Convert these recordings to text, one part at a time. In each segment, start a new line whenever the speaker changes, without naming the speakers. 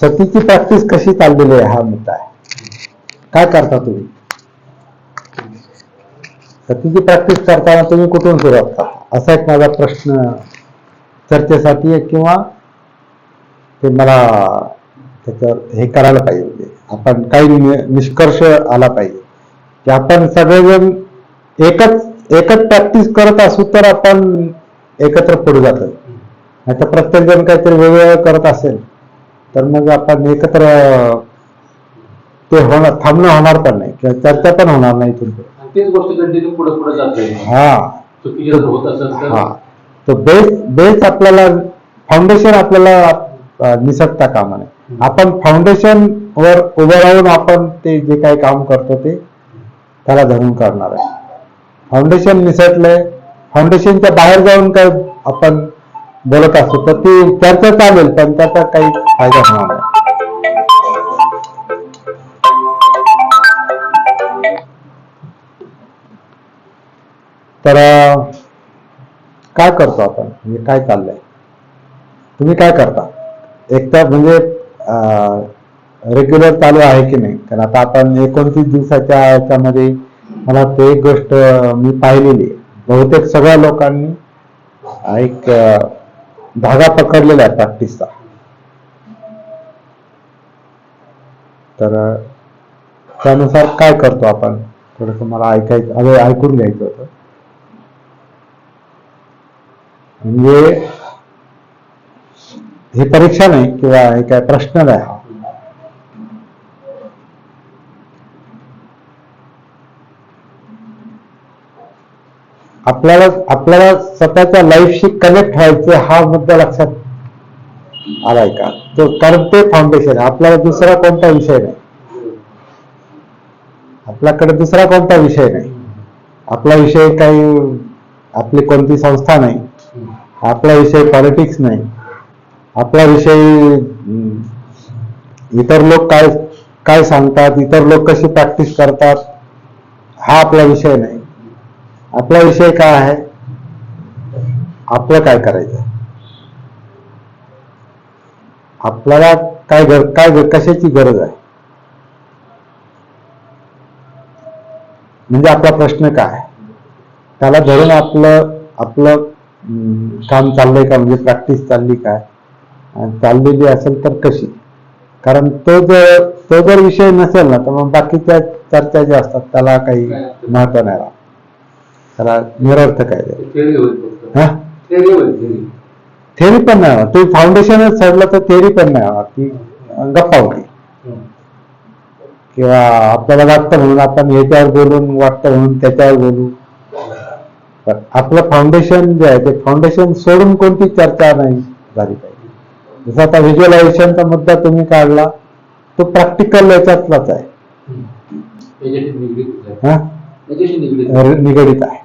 सतीची practice कशी चाललेली आहे हा मुद्दा आहे. काय करता तुम्ही? सतीची प्रॅक्टिस करताना तुम्ही कुठून सुरुवात करता? असा एक माझा प्रश्न चर्चेसाठी आहे किंवा ते मला त्याच्यावर हे करायला पाहिजे म्हणजे आपण काही नि- निष्कर्ष आला पाहिजे. की आपण सगळेजण एकच एकच प्रॅक्टिस करत असू तर आपण एकत्र पुढे जातो. नाही तर प्रत्येक जण काहीतरी वेगवेगळं करत असेल. तर मग आपण एकत्र ते होणार थांबणं होणार पण नाही किंवा चर्चा पण होणार नाही इथून पुढे.
आणि तीच गोष्ट कंटिन्यू पुढे पुढे जात. राहील
हा.
चुकी जर होत असेल तर?
हा. तर बेस बेस आपल्याला फाउंडेशन आपल्याला अं, निसटता कामा नये. आपण फाउंडेशन वर उभं राहून आपण ते जे काही काम करतो ते त्याला धरून करणार आहे. फाउंडेशन निसटलंय. फाउंडेशनच्या बाहेर जाऊन काय आपण बोलत असतो तर ती चर्चा चालेल पण त्याचा काही फायदा होणार नाही. तर काय करतो आपण? म्हणजे काय चाललंय? तुम्ही काय करता? एक तर म्हणजे रेग्युलर चालू आहे की नाही? कारण आता आपण एकोणतीस दिवसाच्या याच्यामध्ये मला ते एक गोष्ट मी पाहिलेली आहे. बहुतेक सगळ्या लोकांनी एक धागा पकडलेला आहे प्रॅक्टिसचा तर, त्यानुसार काय करतो आपण? थोडस मला ऐकायचं अरे ऐकून घ्यायचं होतं. म्हणजे, हे परीक्षा नाही किंवा हे काय प्रश्न नाही. हा आपल्याला आपल्याला स्वतःच्या लाईफशी कनेक्ट व्हायचे हा मुद्दा लक्षात आलाय का? तो कारण ते फाउंडेशन आपल्याला दुसरा कोणता विषय नाही? आपल्याकडे दुसरा कोणता विषय नाही? आपला विषय काही आपली कोणती संस्था नाही? आपला विषय पॉलिटिक्स नाही? आपला विषय इतर लोक काय काय सांगतात? इतर लोक कशी प्रॅक्टिस करतात? हा आपला विषय नाही. आपला विषय काय आहे? आपलं काय करायचं? आपल्याला काय गर काय गर कशाची गरज आहे? म्हणजे आपला प्रश्न काय? त्याला धरून आपलं आपलं काम चाललंय का? म्हणजे प्रॅक्टिस चालली काय चाललेली असेल तर कशी? कारण तो जर तो जर विषय नसेल ना तर मग बाकीच्या चर्चा ज्या असतात त्याला काही महत्त्व नाही राहत. त्याला निरर्थक आहे हा?
थेअरी
पण नाही होणार. ते फाउंडेशनच सोडलं तर थेअरी पण नाही होणार. ती गप्पा होती किंवा आपल्याला वाटतं म्हणून आपण याच्यावर बोलून वाटतं म्हणून त्याच्यावर बोलू. पण आपलं फाउंडेशन जे आहे ते फाउंडेशन सोडून कोणती चर्चा नाही झाली पाहिजे. जसं आता व्हिज्युअलायझेशनचा मुद्दा तुम्ही काढला तो प्रॅक्टिकल याच्यातलाच आहे.
निगडीत आहे.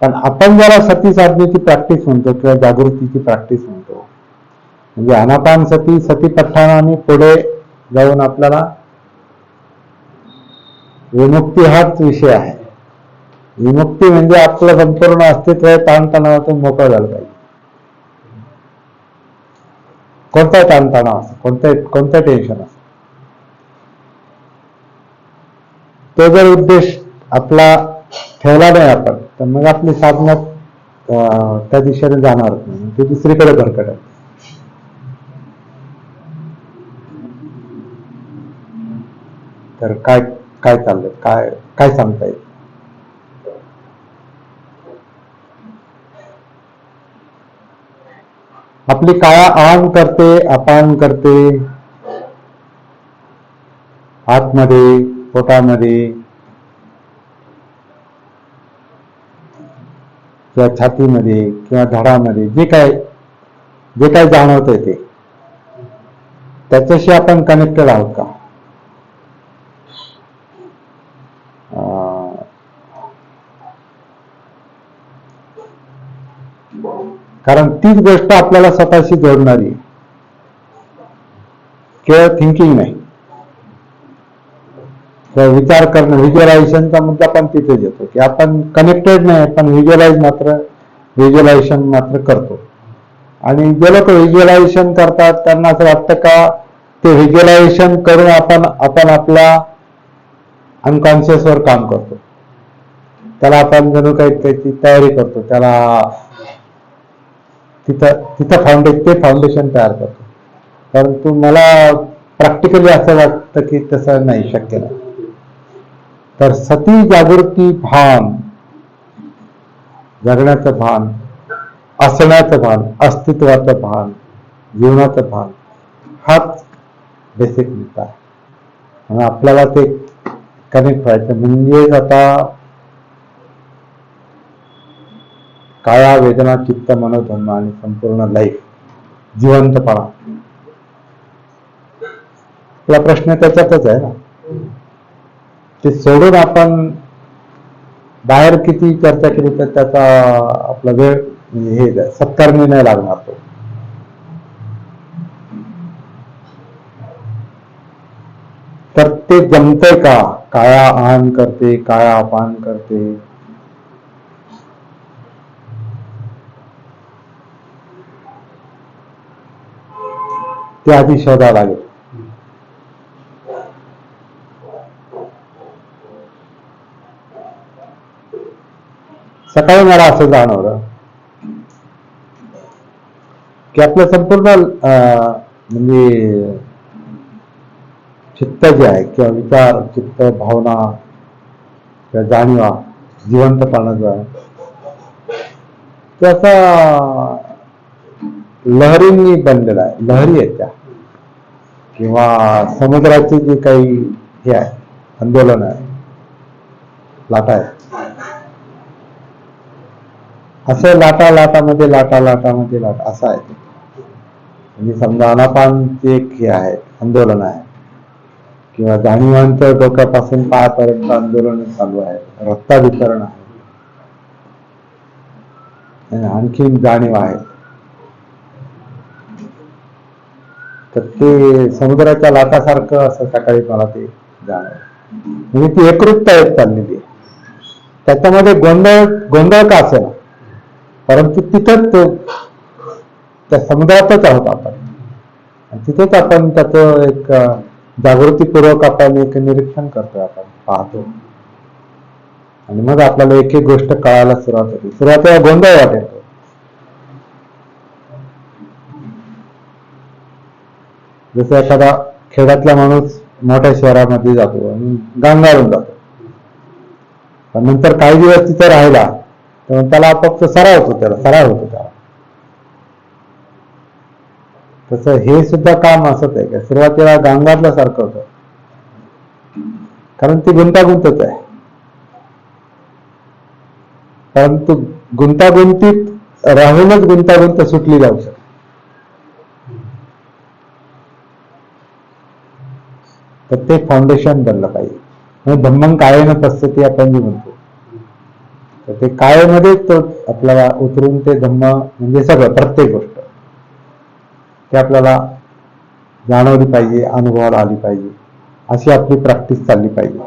पण आपण ज्याला सती साधनेची प्रॅक्टिस म्हणतो किंवा जागृतीची प्रॅक्टिस म्हणतो म्हणजे अनापान सती सती पठ्ठानाने पुढे जाऊन आपल्याला विमुक्ती हाच विषय आहे. विमुक्ती म्हणजे आपलं संपूर्ण अस्तित्व ताणतणावातून मोकळं झालं पाहिजे. कोणता ताणतणाव असो कोणतं कोणतं टेन्शन असो तो जर उद्देश आपला ठेवला नाही आपण तर मग आपली साधना त्या दिशेने जाणार. नाही ते दुसरीकडे भरकट आहे तर काय काय चाललंय? काय काय सांगता येईल आपली काया आन करते अपान करते. आतमध्ये पोटामध्ये किंवा छातीमध्ये किंवा धडामध्ये जे काय जे काय आहे ते. त्याच्याशी आपण कनेक्टेड आहोत का? कारण तीच गोष्ट आपल्याला स्वतःशी जोडणारी. केवळ थिंकिंग नाही. विचार करणं व्हिज्युअलायझेशनचा मुद्दा पण तिथेच येतो की आपण कनेक्टेड नाही पण व्हिज्युअलाइज मात्र व्हिज्युअलायझेशन मात्र करतो. आणि जे लोक व्हिज्युअलायझेशन करतात त्यांना असं वाटतं का ते व्हिज्युअलायझेशन करून आपण आपण आपल्या अनकॉन्शियस वर काम करतो. त्याला आपण जणू काही त्याची तयारी करतो त्याला तिथं तिथं फाउंडेशन ते फाउंडेशन तयार करतो. परंतु मला प्रॅक्टिकली असं वाटतं की तसं नाही शक्य नाही. तर सती जागृती भान जगण्याचं भान असण्याचं भान अस्तित्वाचं भान जीवनाचं भान हाच बेसिक मुद्दा आहे. आणि आपल्याला ते कनेक्ट व्हायचं. म्हणजेच आता काया वेदना चित्त मनोधर्म आणि संपूर्ण लाईफ जिवंतपणा. आपला प्रश्न त्याच्यातच आहे ना. ते सोडून आपण बाहेर किती चर्चा केली तर त्याचा आपला वेळ हे सत्कारणी नाही लागणार तो. तर ते जमतंय का? काया आन करते, काया अपान करते? ते आधी शोधा लागेल. सकाळी मला असं जाणवलं की आपलं संपूर्ण म्हणजे चित्त जे आहे किंवा विचार चित्त भावना किंवा जाणीवा जिवंतपणा जो आहे त्याचा लहरींनी बनलेला आहे. लहरी आहेत त्या. किंवा समुद्राचे जे काही हे आहे आंदोलन आहे लाटा आहे असं लाटा लाटामध्ये लाटा लाटामध्ये लाटा असं आहे ते. म्हणजे समजा अनापानचे एक हे आहे आंदोलन आहे. किंवा जाणीवांचं डोक्यापासून पायापर्यंत आंदोलन चालू आहे रक्ताभिसरण आहे. आणखीन जाणीव आहे. तर ते समुद्राच्या लाटासारखं असं सकाळी मला ते जाणवलं. म्हणजे ती एकरूपता येत चाललेली त्याच्यामध्ये गोंधळ गोंधळ का असेल परंतु तिथंच तो त्या समुद्रातच आहोत आपण. आणि तिथेच आपण त्याचं एक जागृतीपूर्वक आपण एक निरीक्षण करतोय आपण पाहतो. आणि मग आपल्याला एक एक गोष्ट कळायला सुरुवात होते. सुरुवातीला गोंधळ वाटेल. जसं एखादा खेड्यातला माणूस मोठ्या शहरामध्ये जातो आणि गांगारून जातो. पण नंतर काही दिवस तिथं राहिला त्याला फक्त सराव होतो त्याला सराव होतो त्याला. तसं हे सुद्धा काम असत आहे का? सुरुवातीला गांगातल्या सारखं होतं. कारण ती गुंतागुंतच आहे. परंतु गुंतागुंतीत राहूनच गुंतागुंत सुटली जाऊ शकते. तर ते फाउंडेशन बनलं पाहिजे. म्हणजे धम्मं कायेनं ते आपण जी म्हणतो. तर ते कायेमध्ये तो आपल्याला उतरून ते धम्म म्हणजे सगळं प्रत्येक गोष्ट. ते आपल्याला जाणवली पाहिजे अनुभवाला आली पाहिजे. अशी आपली प्रॅक्टिस चालली पाहिजे.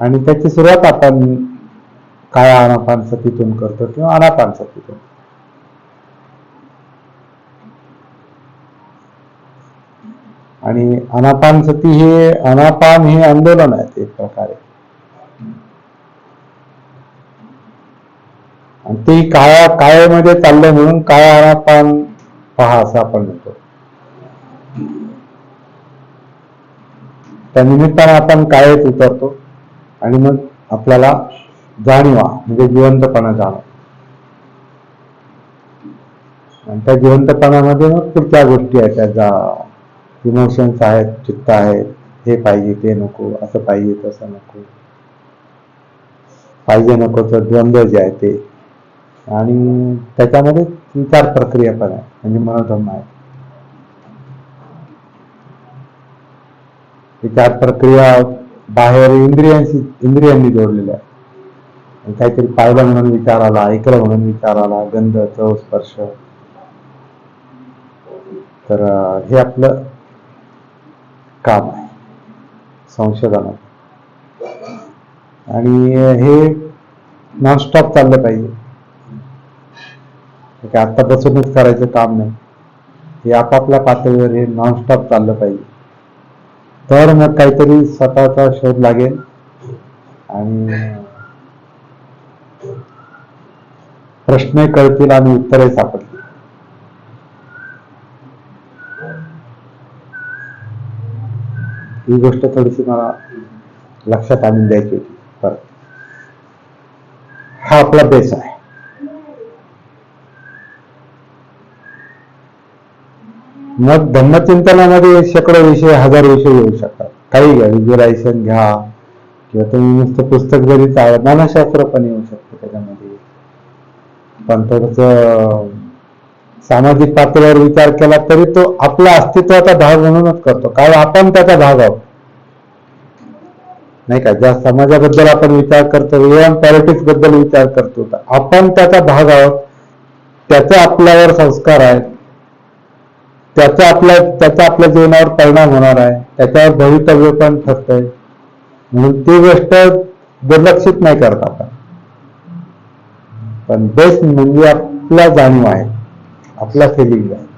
आणि त्याची सुरुवात आपण काय अनापान सतीतून करतो किंवा अनापान सतीतून आणि अनापान सती हे अनापान हे आंदोलन आहे एक प्रकारे. आणि ते काया कायामध्ये चाललं म्हणून काय पान पहा असं आपण म्हणतो. त्या निमित्तानं आपण कायच उतरतो आणि मग आपल्याला जाणीवा म्हणजे जिवंतपणा जाणव. आणि त्या जिवंतपणामध्ये मग पुढच्या गोष्टी आहेत त्याचा इमोशन्स आहेत चित्त आहेत हे पाहिजे ते नको असं पाहिजे तसं नको. पाहिजे नकोचं द्वंद्व जे आहे ते. आणि त्याच्यामध्ये विचार प्रक्रिया पण आहे म्हणजे मनोधर्म आहे. विचार प्रक्रिया बाहेर इंद्रियांशी इंद्रियांनी जोडलेल्या आहे काहीतरी पाहिलं म्हणून विचार आला ऐकलं म्हणून विचार आला गंध चव स्पर्श. तर हे आपलं काम आहे संशोधनात आणि हे नॉनस्टॉप चाललं पाहिजे. हे आत्तापासूनच करायचं काम नाही. हे आपापल्या पातळीवर हे नॉनस्टॉप चाललं पाहिजे. तर मग काहीतरी स्वतःचा शोध लागेल. आणि प्रश्न कळतील आणि उत्तरे सापडतील. ही गोष्ट थोडीशी मला लक्षात आणून द्यायची होती. परत हा आपला बेस आहे. मग धम्मचिंतनामध्ये शेकडो विषय हजार विषय येऊ शकतात. काही घ्या व्हिज्युअलायझेशन घ्या किंवा तुम्ही नुसतं पुस्तक जरी चालत मानसशास्त्र पण येऊ शकतं त्याच्यामध्ये. पण थोडस सामाजिक पातळीवर विचार केला तरी तो आपला अस्तित्वाचा भाग म्हणूनच करतो. काय आपण त्याचा भाग आहोत. नाही का? ज्या समाजाबद्दल आपण विचार करतो इव्हन पॉलिटिक्सबद्दल विचार करतो तर आपण त्याचा भाग आहोत. त्याचे आपल्यावर संस्कार आहेत. त्याचा आपल्या त्याचा आपल्या जीवनावर परिणाम होणार आहे. त्याच्यावर भवितव्य पण ठरतंय. म्हणून ती गोष्ट दुर्लक्षित नाही करत आपण. पण बेस्ट म्हणजे आपल्या जाणीव आहे. आपल्या फिलिंग आहे.